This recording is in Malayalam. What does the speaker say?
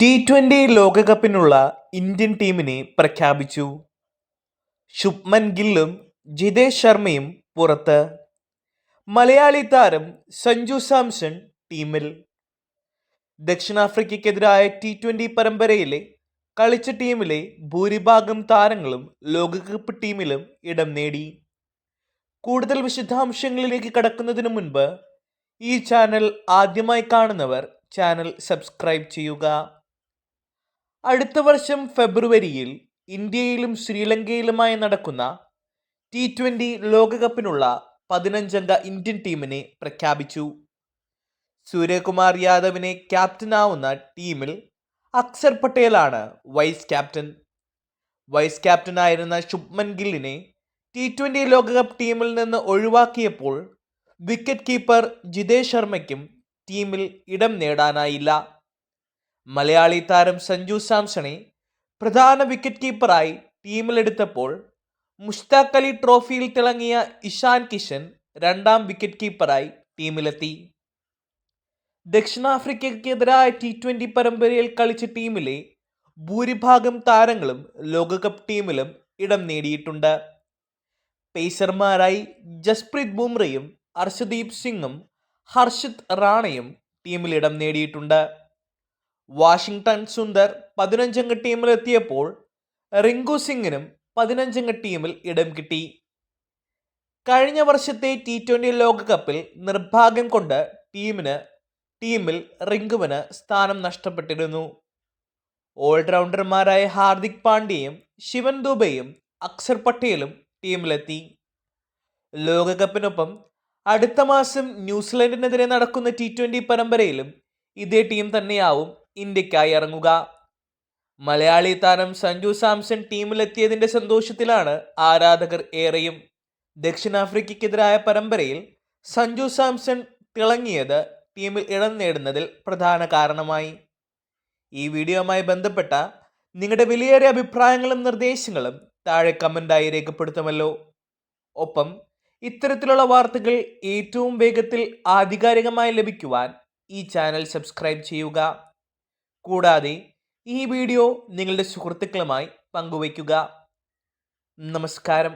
ടി ട്വന്റി ലോകകപ്പിനുള്ള ഇന്ത്യൻ ടീമിനെ പ്രഖ്യാപിച്ചു. ശുഭ്മൻ ഗില്ലും ജിതേഷ് ശർമ്മയും പുറത്ത്. മലയാളി താരം സഞ്ജു സാംസൺ ടീമിൽ. ദക്ഷിണാഫ്രിക്കയ്ക്കെതിരായ ടി ട്വന്റി പരമ്പരയിലെ കളിച്ച ടീമിലെ ഭൂരിഭാഗം താരങ്ങളും ലോകകപ്പ് ടീമിലും ഇടം നേടി. കൂടുതൽ വിശദാംശങ്ങളിലേക്ക് കടക്കുന്നതിന് മുൻപ് ഈ ചാനൽ ആദ്യമായി കാണുന്നവർ ചാനൽ സബ്സ്ക്രൈബ് ചെയ്യുക. അടുത്ത വർഷം ഫെബ്രുവരിയിൽ ഇന്ത്യയിലും ശ്രീലങ്കയിലുമായി നടക്കുന്ന ടി ട്വന്റി ലോകകപ്പിനുള്ള പതിനഞ്ചംഗ ഇന്ത്യൻ ടീമിനെ പ്രഖ്യാപിച്ചു. സൂര്യകുമാർ യാദവിനെ ക്യാപ്റ്റനാവുന്ന ടീമിൽ അക്സർ പട്ടേലാണ് വൈസ് ക്യാപ്റ്റൻ. വൈസ് ക്യാപ്റ്റനായിരുന്ന ശുഭ്മൻ ഗില്ലിനെ ടി ട്വന്റി ലോകകപ്പ് ടീമിൽ നിന്ന് ഒഴിവാക്കിയപ്പോൾ വിക്കറ്റ് കീപ്പർ ജിതേഷ് ശർമ്മയ്ക്കും ടീമിൽ ഇടം നേടാനായില്ല. മലയാളി താരം സഞ്ജു സാംസണെ പ്രധാന വിക്കറ്റ് കീപ്പറായി ടീമിലെടുത്തപ്പോൾ മുഷ്താഖ് അലി ട്രോഫിയിൽ തിളങ്ങിയ ഇഷാൻ കിഷൻ രണ്ടാം വിക്കറ്റ് കീപ്പറായി ടീമിലെത്തി. ദക്ഷിണാഫ്രിക്കയ്ക്കെതിരായ ടി ട്വന്റി പരമ്പരയിൽ കളിച്ച ടീമിലെ ഭൂരിഭാഗം താരങ്ങളും ലോകകപ്പ് ടീമിലും ഇടം നേടിയിട്ടുണ്ട്. പേസർമാരായി ജസ്പ്രീത് ബുംറയും അർഷദീപ് സിംഗും ഹർഷിത് റാണയും ടീമിൽ ഇടം നേടിയിട്ടുണ്ട്. വാഷിംഗ്ടൺ സുന്ദർ പതിനഞ്ചംഗ ടീമിലെത്തിയപ്പോൾ റിങ്കു സിംഗിനും പതിനഞ്ചംഗ ടീമിൽ ഇടം കിട്ടി. കഴിഞ്ഞ വർഷത്തെ ടി ട്വന്റി ലോകകപ്പിൽ നിർഭാഗ്യം കൊണ്ട് ടീമിന് ടീമിൽ റിങ്കുവിന് സ്ഥാനം നഷ്ടപ്പെട്ടിരുന്നു. ഓൾറൗണ്ടർമാരായ ഹാർദിക് പാണ്ഡ്യയും ശിവൻ ദുബയും അക്സർ പട്ടേലും ടീമിലെത്തി. ലോകകപ്പിനൊപ്പം അടുത്ത മാസം ന്യൂസിലൻഡിനെതിരെ നടക്കുന്ന ടി ട്വന്റി പരമ്പരയിലും ഇതേ ടീം തന്നെയാവും ഇന്ത്യക്കായി ഇറങ്ങുക. മലയാളി താരം സഞ്ജു സാംസൺ ടീമിലെത്തിയതിന്റെ സന്തോഷത്തിലാണ് ആരാധകർ ഏറെയും. ദക്ഷിണാഫ്രിക്കയ്ക്കെതിരായ പരമ്പരയിൽ സഞ്ജു സാംസൺ തിളങ്ങിയത് ടീമിൽ ഇടം നേടുന്നതിൽ പ്രധാന കാരണമായി. ഈ വീഡിയോയുമായി ബന്ധപ്പെട്ട നിങ്ങളുടെ വിലയേറിയ അഭിപ്രായങ്ങളും നിർദ്ദേശങ്ങളും താഴെ കമന്റായി രേഖപ്പെടുത്തുമല്ലോ. ഒപ്പം ഇത്തരത്തിലുള്ള വാർത്തകൾ ഏറ്റവും വേഗത്തിൽ ആധികാരികമായി ലഭിക്കുവാൻ ഈ ചാനൽ സബ്സ്ക്രൈബ് ചെയ്യുക. കൂടാതെ ഈ വീഡിയോ നിങ്ങളുടെ സുഹൃത്തുക്കളുമായി പങ്കുവയ്ക്കുക. നമസ്കാരം.